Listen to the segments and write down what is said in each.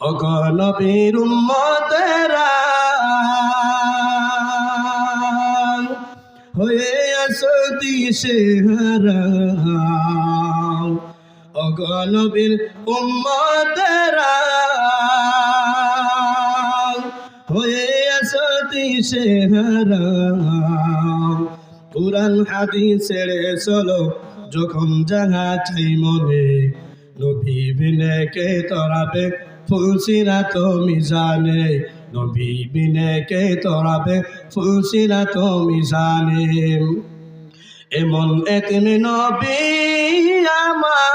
অগনবীর উম্মতেরা, হয়ে আসো দিশে হারা অগনবীর উম্মতেরা, হয়ে আসো দিশে হারা কুরআন হাদিস ছেড়ে চলো, যখন যাহা চাই মনে। নবী বিনে কে তরাবে ফুলসিরা তো মিজানে নবী বিনে কে তরাবে? ফুলসিরা তো মিজানে এমন এতিম নবী আমার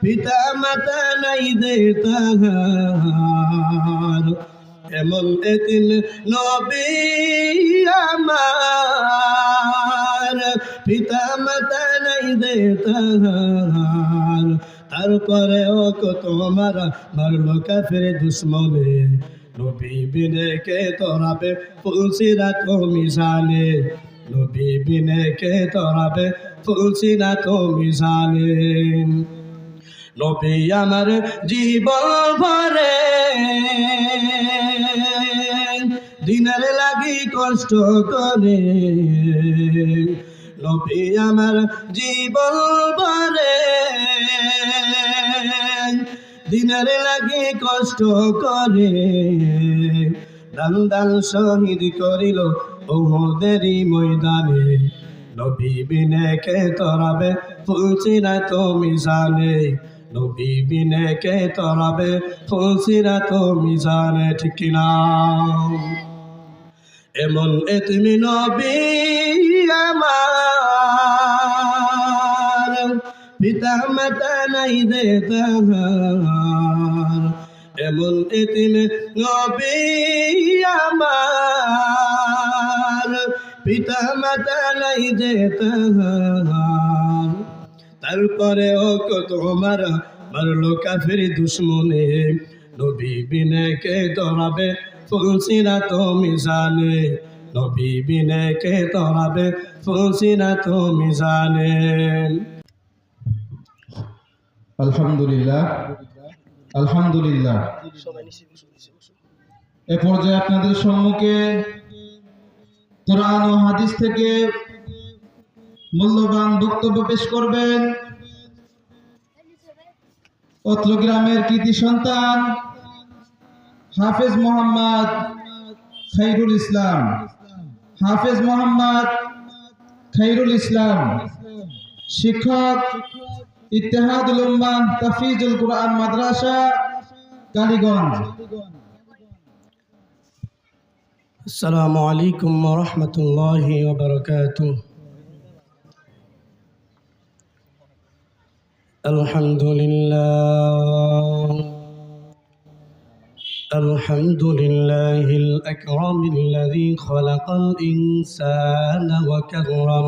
পিতা মাতা নাই দে তাহার। এমন এতিম নবী আমার পিতা মাতা নাই দে তাহার তারপরে ও কত মারা মারলো কাফের দুশ্মনে। নবী বিনে কে তোরাবে ফুলসিরা তো মিশানে নবী বিনে কে তোরাবে ফুলসিরা তো মিশানে নবী আমার জীবন ভরে, দিনের লাগি কষ্ট করে। নবী আমার জীবন ভরে দিনের লাগি কষ্ট করে। দান শহীদ করিল ওহদেরই ময়দানে। নবী বিনে কে তরাবে ফুলসিরা তো মিশানে নবী বিনে কে তরাবে ফুলসিরা তো মিশানে ঠিক কিনা? এমন এতমি নবী পিতা মাতা নাই দে তাহার। এমন এতিম নবী আমার। পিতা মাতা নাই দে তাহার। তারপরে ও কত মারা মারলো কাফের দুশ্মনে। নবী বিনে কে তরাবে ফুলসিরা তো মিশানে নবী বিনে কে তরাবে ফুলসিরা তো মিশানে আলহামদুলিল্লাহ। আলহামদুলিল্লাহ। এ পর্যায়ে আপনাদের সম্মুখে কোরআন ও হাদিস থেকে মূল্যবান বক্তব্য পেশ করবেন। অত্র গ্রামের কৃতি সন্তান হাফেজ মোহাম্মদ খাইরুল ইসলাম। হাফেজ মোহাম্মদ খাইরুল ইসলাম, শিক্ষক ইত্তেহাদুল উম্মাহ তাফিজুল কুরআন মাদ্রাসা কালীগঞ্জ السلام عليكم ورحمة الله وبركاته الحمد لله الحمد لله الأكرم الذي خلق الإنسان وكرم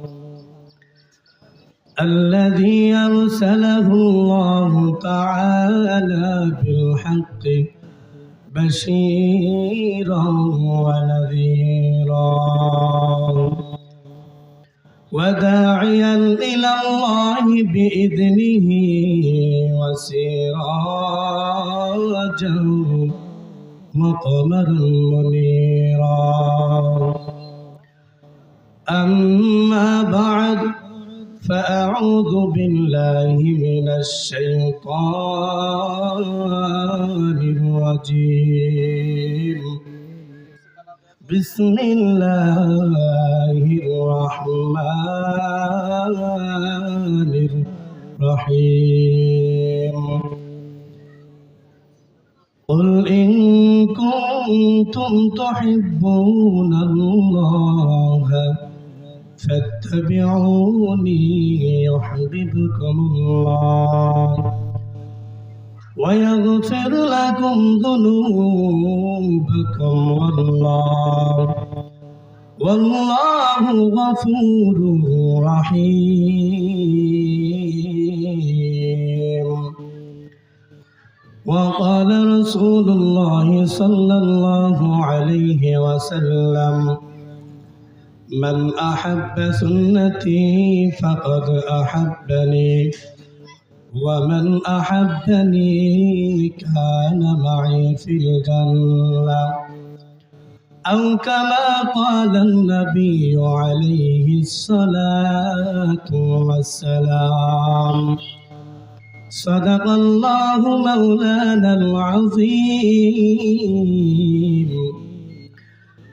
الذي أرسله الله تعالى بالحق بشيرا ونذيرا. وداعيا إلى الله بإذنه وسراجا مقمرا منيرا. أما بعد فأعوذ بالله من الشيطان الرجيم. بسم الله الرحمن الرحيم. قل إن كنتم تحبون الله فاتبعوني يحببكم الله ويغفر لكم ذنوبكم والله والله غفور رحيم وقال رسول الله صلى الله عليه وسلم من أحب سنتي فقد أحبني ومن أحبني كان معي في الجنة. أو كما قال النبي عليه الصلاة والسلام صدق الله مولانا العظيم.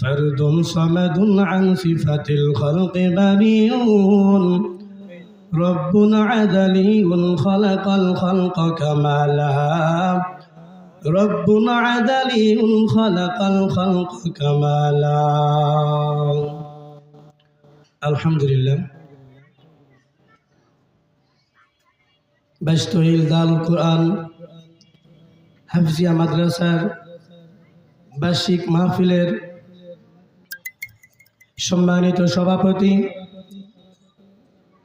فرد صمد عن صفة الخلق بريء رب عدلي خلق الخلق كمالا رب عدلي خلق الخلق كمالا الحمد لله বাস্তহিল দাল কোরআন হাফজিয়া মাদ্রাসার বার্ষিক মাহফিলের সম্মানিত সভাপতি,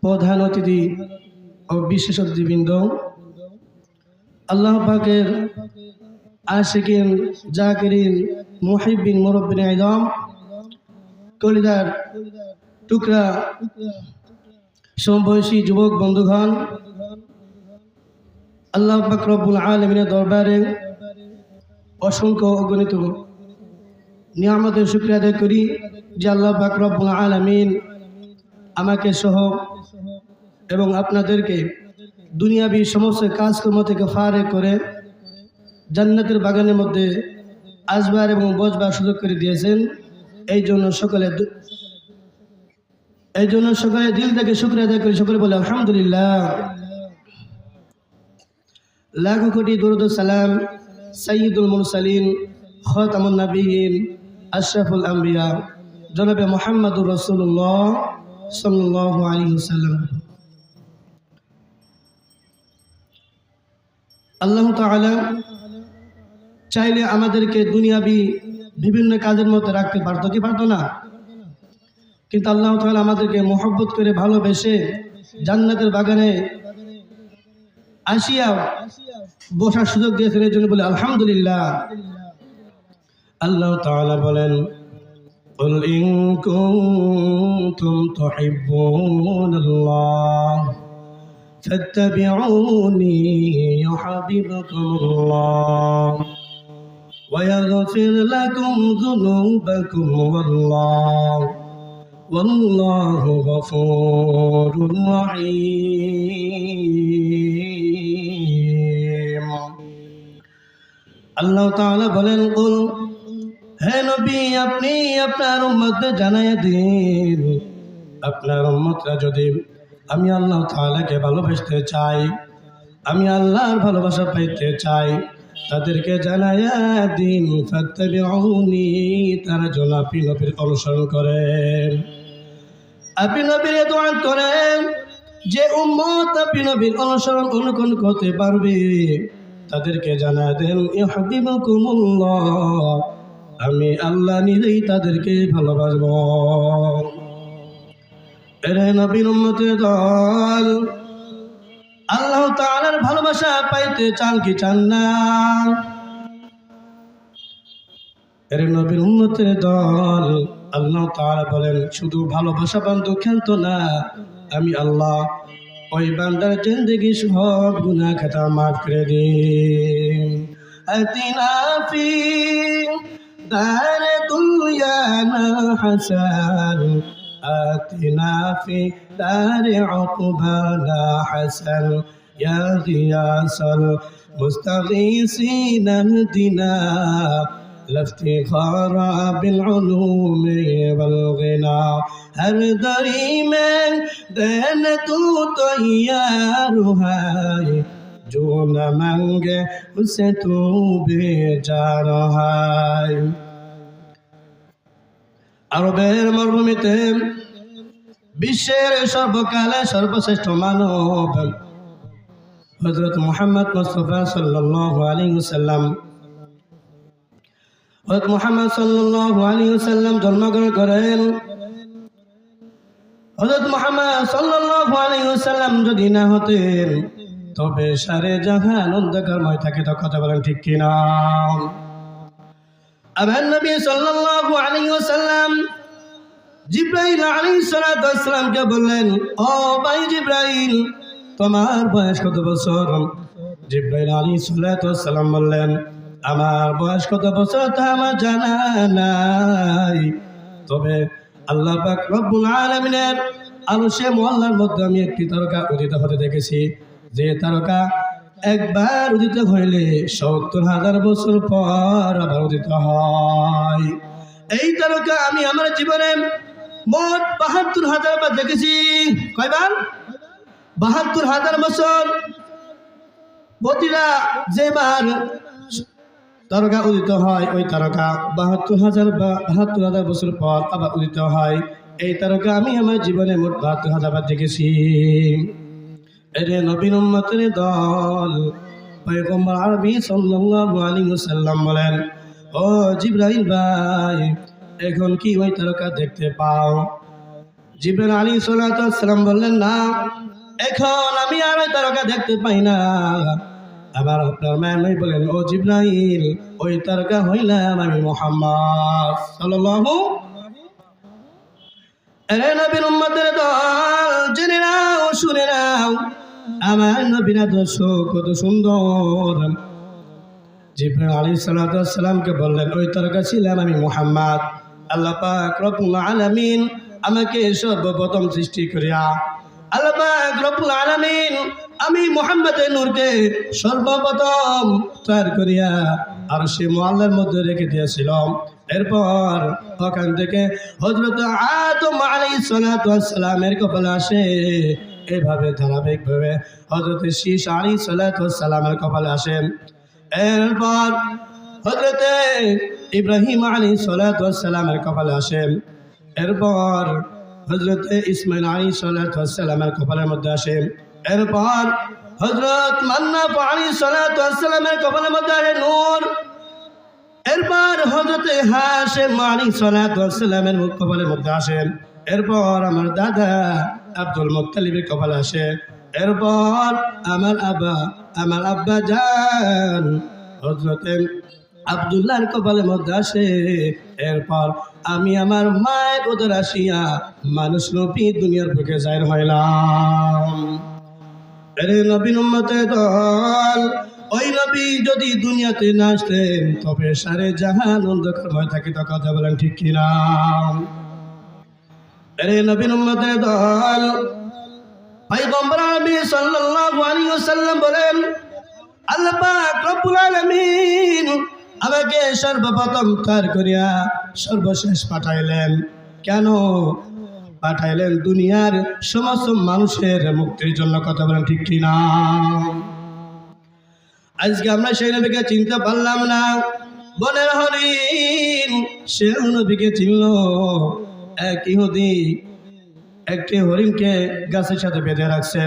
প্রধান অতিথি ও বিশেষ অতিথিবৃন্দ, আল্লাহ পাকের আশিকিন জাকিরিন মুহিবিন মুরব্বিন আইদম কলিদার টুকরা সমবয়সী যুবক বন্ধুগণ, আল্লাহ পাক রব্বুল আলমিনের দরবারে অসংখ্য অগণিত নিয়ামতের শুক্রিয়া আদায় করি যে আল্লাহ পাক রব্বুল আলমিন আমাকে সহ এবং আপনাদেরকে দুনিয়াবি সমস্ত কাজকর্ম থেকে ফারে করে জান্নাতের বাগানের মধ্যে আসবার এবং বসবার সুযোগ করে দিয়েছেন। এই জন্য সকলে এই জন্য সকলে দিল থেকে শুক্রিয়া আদায় করি। সকলে বলে, আলহামদুলিল্লাহ। লাখো কোটি দরুদ সালাম সঈদুল মুরসালিন, খতামুন নবীন আশরাফুল আম্বিয়া, জনাবে মোহাম্মদুর রসুল্লাহ সাল্লাহ আলী সাল্লাম আল্লাহ তাআলা চাইলে আমাদেরকে দুনিয়াবি বিভিন্ন কাজের মধ্যে রাখতে পারতো কি পারতো না? কিন্তু আল্লাহ তাআলা আমাদেরকে মোহব্বত করে ভালোবেসে জান্নাতের বাগানে আসিয়া বসার সুযোগ দিয়েছেন। এই জন্য বলে, আলহামদুলিল্লাহ। আল্লাহ তাআলা বলেন قل إن كنتم تحبون الله فاتبعوني يحببكم الله ويغفر لكم ذنوبكم والله والله غفور رحيم আল্লাহ তাআলা বলেন কুল হে নবী, আপনি আপনার উম্মতদের জানাই দিন। আপনার উম্মতরা যদি আমি আল্লাহ তাআলাকে ভালোবাসতে চাই, আমি আল্লাহর ভালোবাসা পাইতে চাই, তাদেরকে জানায়া দিন, ফাত্তাবিউনি, তারা যেন আপনি নবীর অনুসরণ করেন। আপনি নবীর দোয়া করেন, যে উম্মত আপনি নবীর অনুসরণ অনুকরণ করতে পারবে, তাদেরকে জানা দেন ইহদিবকুমুল্লাহ আমি আল্লাহ নিজেই তাদেরকে ভালোবাসব। এরে নবীর উম্মতের দল। আল্লাহ তাআলার ভালোবাসা পাইতে চান কি চান না? এর নবীর উন্নতের দল। আল্লাহ তাআলা বলেন, শুধু ভালোবাসা বান্ধব খেলতো না, আমি আল্লাহ ওই বান্দার জিন্দগি সব গুনাহ খাতা মাফ করে দিন আতিনা دار دنيانا حسن آتنا في دار عقبانا حسن يا غياث المستغيثين اهدنا. لافتخار بالعلوم والغنى. ہر دريما میں طيارها؟ जुम मंगे उसे तू बेजार हाय আরবের মরুভূমিতে বিশ্বের সর্বকালে সর্বশ্রেষ্ঠ মানব হজরত মোহাম্মদ মুস্তফা সাল্লাহ আলী সাল্লাম হজরত মোহাম্মদ সাল্লাহ আলী সাল্লাম জন্মগ্রহণ করেন। হজরত মোহাম্মদ সাল্লাহ আলী সাল্লাম যদি না হতেন তবে সারে জাহান অন্ধকারময় থাকে, তো কথা বলেন ঠিক কিনা? আমার নবী সাল্লাল্লাহু আলাইহি ওয়াসাল্লাম জিব্রাইল আলাইহিস সালাতু ওয়াসসালামকে বললেন, ও ভাই জিব্রাইল, তোমার বয়স কত বছর? জিব্রাইল আলাইহিস সালাতু ওয়াসসালাম বললেন, আমার বয়স কত বছর তা আমার জানা নাই। তবে আল্লাহ পাক রব্বুল আলামিনের আরশে মহল্লার মধ্যে আমি একটি তারকা উদিত হতে দেখেছি। যে তারকা একবার উদিত হইলে সত্তর হাজার বছর পর আবার উদিত হয়। এই তারকা আমি আমার জীবনে মোট বাহাত্তর হাজার বার দেখেছি। কয়বার? বাহাত্তর হাজার বছর। প্রতিটা যেবার তারকা উদিত হয়, ওই তারকা বাহাত্তর হাজার বা বাহাত্তর হাজার বছর পর আবার উদিত হয়। এই তারকা আমি আমার জীবনে মোট বাহাত্তর হাজার বার দেখেছি। এরে নবীন উম্মতের দল। পয়গম্বর আরবি সাল্লাল্লাহু আলাইহি ওয়াসাল্লাম বলেন, ও জিব্রাইল ভাই, এখন কি ওই তারকা দেখতে পাও? জিব্রাইল আলী সাল্লাম বললেন, না, এখন আমি আর ওই তারকা দেখতে পাই না। আবার আপনার ম্যানই বলেন, ও জিব্রাইল, ওই তারকা হইলাম আমি মোহাম্মদ সাল্লাল্লাহু এরে নবীর উম্মতের দল, জেনে নাও, শুনে নাও আমার কত সুন্দর। বললেন, ওই আমি আমাকে সর্বপ্রথম সৃষ্টি করিয়া, আল্লাহ আমি মুহাম্মদের নূরকে সর্বপ্রথম তৈরি করিয়া আর সে মোয়াল্লার মধ্যে রেখে দিয়েছিলাম। এরপর ওখান থেকে হজরত আদম আলাইহিস সালাতু সালামের কপালে আসে এভাবে ধারাবাহিকভাবে হজরত শীষ আলী সালামের কপালে আসেন এরপর হজরতে ইব্রাহিম আলী সালামের কপালে আসেন এরপর হজরতে ইসমাইল আলী সালামের কপালের মধ্যে আসেন এরপর হজরত মান্না আলী সালামের কপালের মধ্যে আসে নূর। এরপর হজরতে হাসেম আলী সালামের কপালের মধ্যে আসেন এরপর আমার দাদা আব্দুল মুত্তালিবের কপালে আসে। এরপর আমার আব্বা আমার আব্বা যান। হজরতে আবদুল্লাহর কপালের মধ্যে আসে। এরপর আমি আমার মায়ের ওদের আসিয়া মানুষ নবী দুনিয়ার বুকে জাহির হইলাম। এরে নবীন উম্মতের দল, ওই নবী যদি দুনিয়াতে না আসতেন, তবে সারে জাহান অন্ধকারময় থাকিত, কথা বলেন ঠিক কিনা? এরে নবীন উম্মতের দল। পয়গম্বর নবী সাল্লাল্লাহু আলাইহি ওয়াসাল্লাম বলেন, আল্লাহ পাক রব্বুল আলামিন আমাকে সর্বপ্রথম তার করিয়া সর্বশেষ পাঠাইলেন। কেন? পাঠাইলেন দুনিয়ার সমস্ত মানুষের মুক্তির জন্য, কথা বলেন ঠিক কিনা? আজকে আমরা সেই নবীকে চিনতে পারলাম না। বনের হরিণ সে নবীকে চিনল। এক ইহুদি একটি হরিণকে গাছের সাথে বেঁধে রাখছে।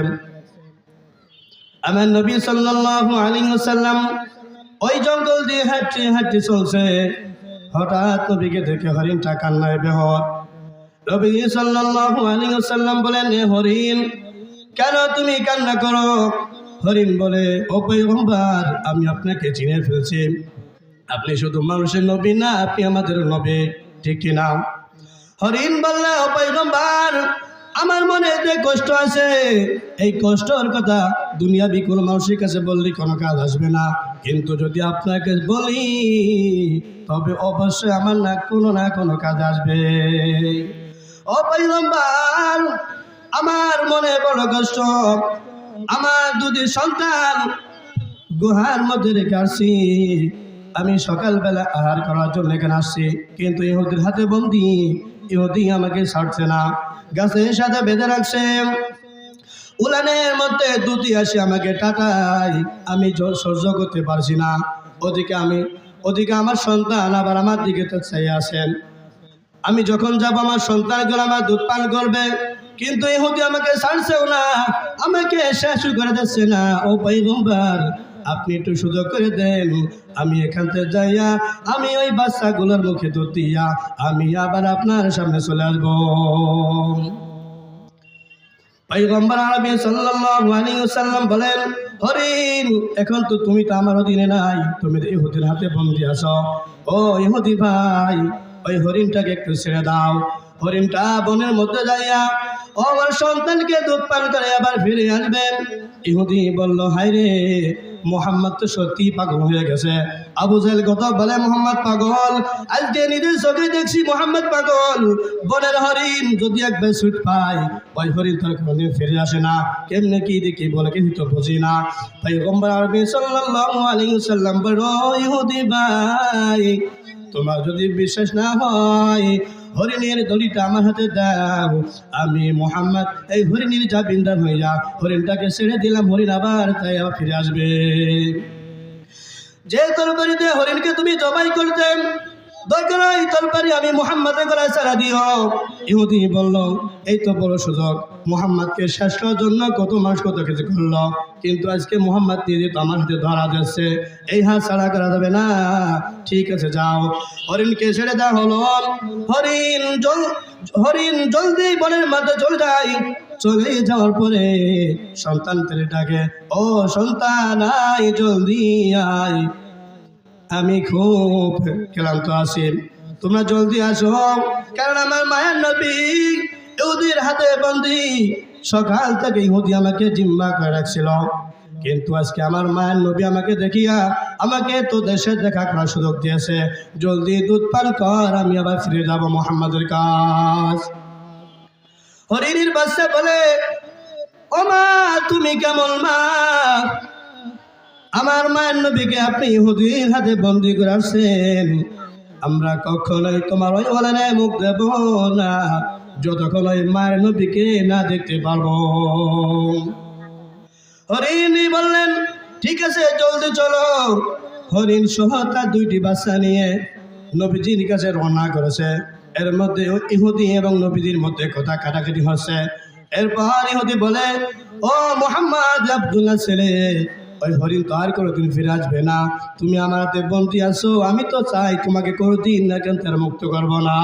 আমার নবী সাল্লাল্লাহু আলাইহি ওয়াসাল্লাম ওই জঙ্গল দিয়ে হাঁটতে হাঁটতে চলছে। হঠাৎ নবীকে দেখে হরিণটা কান্নায় বেহর নবী সাল্লাল্লাহু আলাইহি ওয়াসাল্লাম বলেন হরিণ, কেন তুমি কান্না করো? হরিণ বলে, ও পয়গম্বর, আমি আপনাকে চিনে ফেলছি। আপনি শুধু মানুষের নবী না, আপনি আমাদের নবী, ঠিক কিনা? হরিণ বললে, ও পয়গম্বর, আমার মনে যে কষ্ট আছে, এই কষ্টর কথা দুনিয়া বিকুল মানুষের কাছে বললে কোনো কাজ আসবে না। কিন্তু যদি আপনাকে বলি, তবে অবশ্যই আমার না কোনো না কোনো কাজ আসবে। ও পয়গম্বর, আমার মনে বড় কষ্ট। আমার দুটি সন্তান গুহার মধ্যে রেখে আসছি। আমি সকালবেলা আহার করার জন্য এখানে আসছি। কিন্তু ইহুদির হাতে বন্দি ইহুদি আমাকে ছাড়ছে না। গাছের সাথে বেঁধে রাখছে। উলানের মধ্যে দুটি আসি আমাকে টাটাই আমি সহ্য করতে পারছি না। ওদিকে আমি, ওদিকে আমার সন্তান আবার আমার দিকে তো চাই আসেন আমি যখন যাব, আমার সন্তান সন্তানগুলো আমার দুধ পান করবে। কিন্তু ইহুদি আমাকে ছাড়ছেও না। আমাকে শেষ করে দিচ্ছে না। ও পৈগম্বর আপনি একটু সুযোগ করে দেন। আমি এখান থেকে যাইয়া, আমি ওই বাচ্চাগুলোর মুখে দিয়া, আমি আবার আপনার সামনে চলে আসব। পৈগম্বর আরবি সাল্লাল্লাহু আলাইহি ওয়াসাল্লাম বলেন হরিণ এখন তো তুমি তো আমার অধীনে নাই, তুমি ইহুদির হাতে বন্দি আছো। ও ইহুদি ভাই, ওই হরিণটাকে একটু ছেড়ে দাও। হরিণটা বনের মধ্যে যাইয়া, ও আমার সন্তানকে দুধ পান করে আবার ফিরে আসবেন। ইহুদি বলল হাই রে মোহাম্মদ তো সত্যি পাগল হয়ে গেছে। আবু জাহেল কত বলে, মোহাম্মদ পাগল। আজকে নিজের চোখে দেখছি মোহাম্মদ পাগল। বনের হরিণ যদি একবার সুট পায়, ওই হরিণ তার কোনোদিন ফিরে আসে না। কেমনে কি দেখি বলে কিছু তো বুঝি না। তাই গম্বর আরবি সাল্লাল্লাহু আলাইহি সাল্লাম বড় ইহুদি ভাই, তোমার যদি বিশ্বাস না হয় হরিণের দড়িটা আমার হাতে দাও। আমি মোহাম্মদ, এই হরিণীর যা বিন্দান হয়ে যা। হরিণটাকে ছেড়ে দিলাম, হরিণ আবার তাই আবার ফিরে আসবে। যে তরবারিতে হরিণকে তুমি জবাই করতে দরকার ইহুদি এই তো সুযোগ। জন্য কত মানুষ কত কিছু কিন্তু আজকে ধরা যাচ্ছে। এই হাত করা যাবে না। ঠিক আছে, যাও। হরিণকে ছেড়ে দেওয়া হলো। হরিণ জল, হরিণ জলদি বনের মধ্যে চলে যায়। চলে যাওয়ার পরে সন্তান ডাকে, ও সন্তান, আয় জলদি আয়। আমি খুব ক্লান্ত আছি। তোমরা জলদি আসো, কারণ আমার মায়ের নবী ইহুদির হাতে বন্দি সকাল থেকে ইহুদি আমাকে জিম্মা করে রাখছিল। কিন্তু আজকে আমার মায়ের নবী আমাকে দেখিয়া আমাকে তো দেশে দেখা করার সুযোগ দিয়েছে। জলদি দুধ পান কর, আমি আবার ফিরে যাব মোহাম্মদের কাজ হরিণীর বাচ্চা বলে ও মা তুমি কেমন মা? আমার মায়ের নবীকে আপনি ইহুদির হাতে বন্দি করে আসছেন। আমরা কখনোই তোমার ওই ওলানে মুখ দেব না, যতক্ষণ ওই মায়ের নবীকে না দেখতে পারব। হরিণী বললেন, ঠিক আছে, জলদি চলো। হরিণ সহ তার দুইটি বাচ্চা নিয়ে নবীজির কাছে রওনা করেছে। এর মধ্যে ইহুদি এবং নবীজির মধ্যে কথা কাটাকাটি হচ্ছে। এরপর ইহুদি বলে, ও মোহাম্মদ আব্দুল্লাহ ছেলে ওই হরিণ তো আর কোনোদিন ফিরে আসবে না। তুমি আমার হাতে বন্দি আছো। আমি তো চাই তোমাকে কোনোদিন না কেন তার মুক্ত করব না।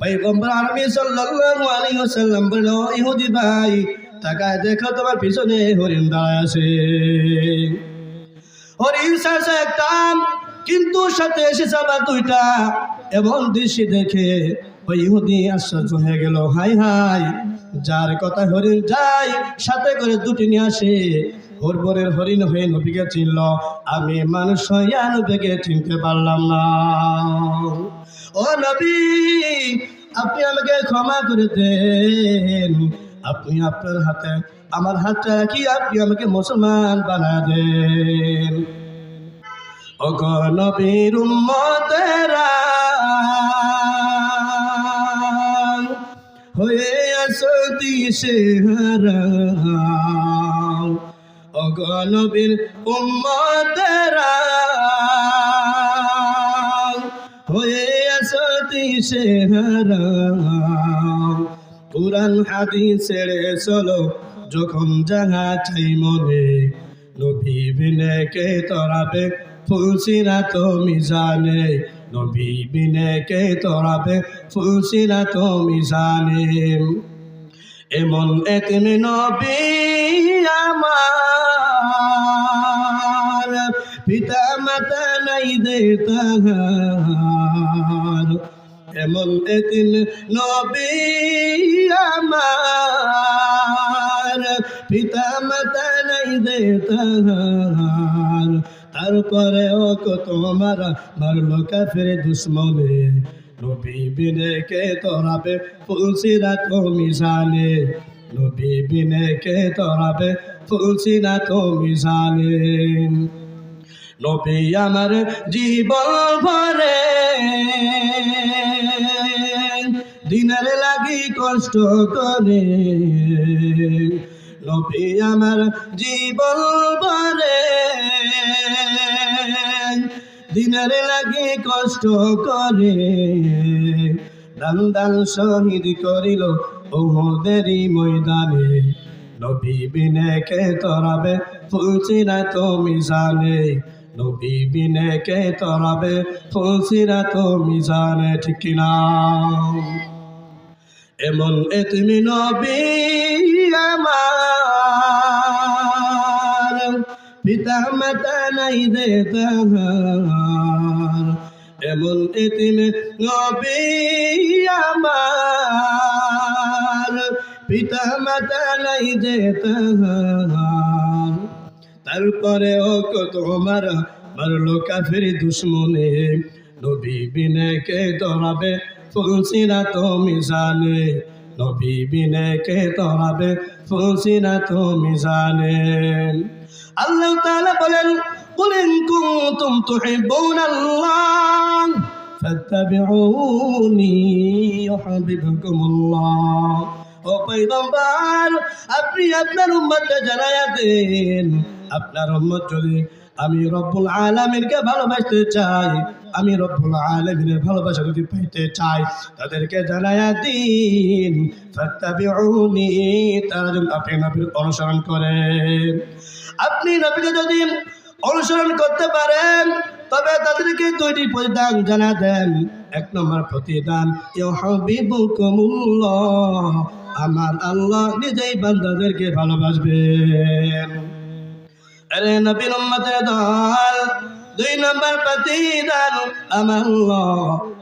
পয়গম্বর আরবি সাল্লাল্লাহু আলাইহি ওয়াসাল্লাম বলল ইহুদি ভাই, তাকায় দেখো তোমার পিছনে হরিণ দাঁড়ায় আছে। হরিণ শেষে একটা কিন্তু সাথে এসেছে আবার দুইটা। এমন দৃশ্য দেখে ওই ইহুদি আশ্চর্য হয়ে গেল। হাই হাই, যার কথা হরিণ যায়, সাথে করে দুটি নিয়ে আসে। হরবরের হরিণ হয়ে নবীকে চিনল। আমি মানুষ হইয়া চিনতে পারলাম না। ও নবী, আপনি আমাকে ক্ষমা করে দেন। আপনি আপনার হাতে, আমার হাতটা কি আপনি আমাকে মুসলমান বানা দেন। নবীর উম্মতেরা, হয়ে আসো দিশে হারা অগনবীর উম্মতেরা। হয়ে আসতি সে কোরআন হাদিসের চলো, যখন জাহা চাই মনে। নবী বিনে কে তরাবে ফুলসিরা তো মিজানে। নবী বিনে কে তরাবে ফুলসিরা তো মিজানে। এমন এতিম নবী আমার পিতা মাতা নাই দে তাহার। এমন এতিম নবী আমার পিতা মাতা নাই দে তাহার। তারপরে ও কত মারা মারলো কাফের দুশ্মনে। নবী বিনে কে তোরাবে ফুলসিরা তো মিশানে নবী বিনে কে তোরাবে ফুলসিরা তো মিশানে নবী আমার জীবন ভরে। দিনের লাগি কষ্ট করে। নবী আমার জীবন ভরে। দিনের লাগি কষ্ট করে। দান দান শহীদ করিল ওহদেরই ময়দানে। নবী বিনে কে তরাবে ফুলসিরা তো মিজানে নবী বিনে কে তরাবে? ফুলসিরা তো মিজানে, ঠিক কিনা? এমন এ তুমি নবী আমার, পিতা মাতা নাই দে এমন এতিম নবী আমার, পিতা মাতা নাই দে তাহার। তারপরে ও কত মারা মারলো কাফের দুশ্মনে নবী বিনে কে দরাবে ফুলসিরা তো মিজানে নবী বিনে কে তরাবে ফুলসিরা তো মিজানে আল্লাহ তাআলা বলেন قل إن كنتم تحبون الله فاتبعوني يحببكم الله ও পৈগম্বর আপনি আপনার উম্মতকে জানায়া দেন আপনার উম্মত যদি আমি রব্বুল আলামিনকে ভালোবাসতে চাই, আমি রব্বুল আলামিনের ভালোবাসা যদি পাইতে চাই, তাদেরকে জানায়া দিন। তারা যেন আপনি নবীর অনুসরণ করে আপনি নবীকে যদি অনুসরণ করতে পারেন, তবে তাদেরকে দুইটি প্রতিদান জানা দেন। এক নম্বর প্রতিদান আমার আল্লাহ নিজেই বান্দাদেরকে ভালোবাসবেন। আরে নবীর উম্মতের দল দুই নম্বর প্রতিদান আমার আল্লাহ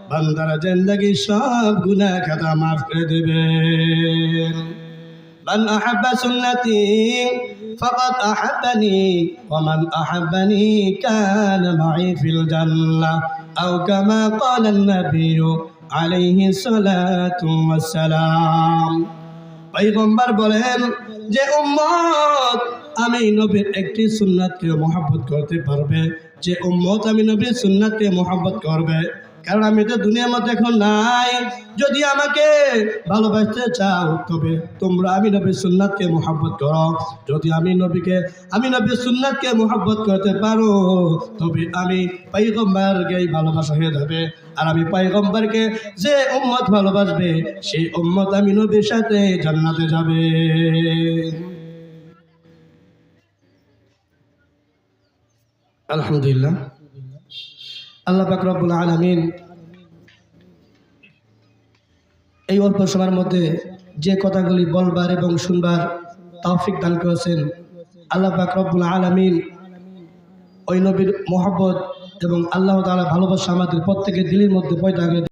বান্দার জিন্দগি সব গুনাহ খাতা মাফ করে দেবেন من أحب سنتي فقد أحبني ومن أحبني كان معي في الجنة أو كما قال النبي عليه الصلاة والسلام পৈগম্বর বলেন যে উম্মত আমি নবীর একটি সুন্নাতকে মহাব্বত করতে পারবে, যে উম্মত আমি নবীর সুন্নাতকে মহাব্বত করবে। কারণ আমি তো দুনিয়ার মধ্যে এখন নাই। যদি আমাকে ভালোবাসতে চাও, তবে তোমরা আমি নবীর সুন্নাতকে মহাব্বত করো। যদি আমি নবীকে, আমি নবীর সুন্নাতকে মহাব্বত করতে পারো, তবে আমি পাইগম্বারকে ভালোবাসা হয়ে যাবে। আর আমি পাইগম্বারকে যে উম্মত ভালোবাসবে, সেই উম্মত আমি নবীর সাথে জান্নাতে যাবে। আলহামদুলিল্লাহ। আল্লাহ পাক আলামিন এই অল্প সময়ের মধ্যে যে কথাগুলি বলবার এবং শুনবার তাওফিক দান করেছেন। আল্লাহ পাক রব্বুল আলামিন ওই নবীর মোহাব্বত এবং আল্লাহ তালা ভালোবাসা আমাদের প্রত্যেকের দিলের মধ্যে পয়দা